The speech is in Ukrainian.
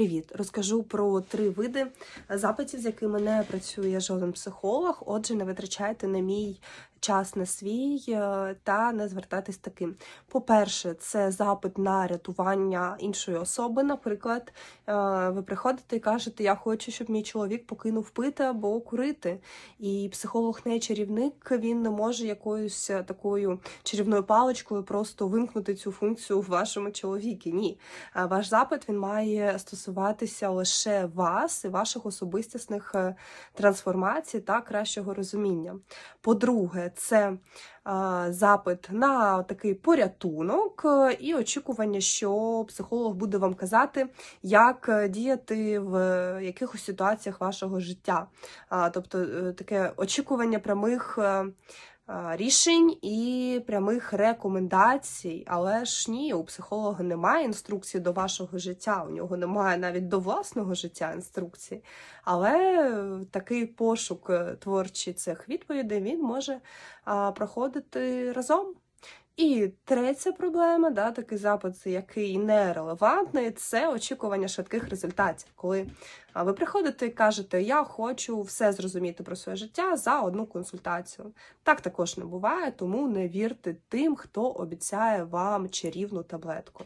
Привіт! Розкажу про три види запитів, з якими не працює жоден психолог. Отже, не витрачайте на мій час на свій е, та не звертайтесь таким. По-перше, це запит на рятування іншої особи. Наприклад, е, ви приходите і кажете, я хочу, щоб мій чоловік покинув пити або курити. І психолог не чарівник, він не може якоюсь е, такою чарівною паличкою просто вимкнути цю функцію в вашому чоловікі. Ні, ваш запит він має стосуватися лише вас і ваших особистісних трансформацій та кращого розуміння. По-друге, це е, запит на такий порятунок е, і очікування, що психолог буде вам казати, як е, діяти в якихось ситуаціях вашого життя. Тобто е, таке очікування прямих. е, е, Рішень і прямих рекомендацій, але ж ні, у психолога немає інструкції до вашого життя, у нього немає навіть до власного життя інструкції. Але е, такий пошук е, творчий цих відповідей він може а, проходити разом. І третя проблема, да, такий запит, який нерелевантний, це очікування швидких результатів. Коли ви приходите і кажете, я хочу все зрозуміти про своє життя за одну консультацію. Так також не буває, тому не вірте тим, хто обіцяє вам чарівну таблетку.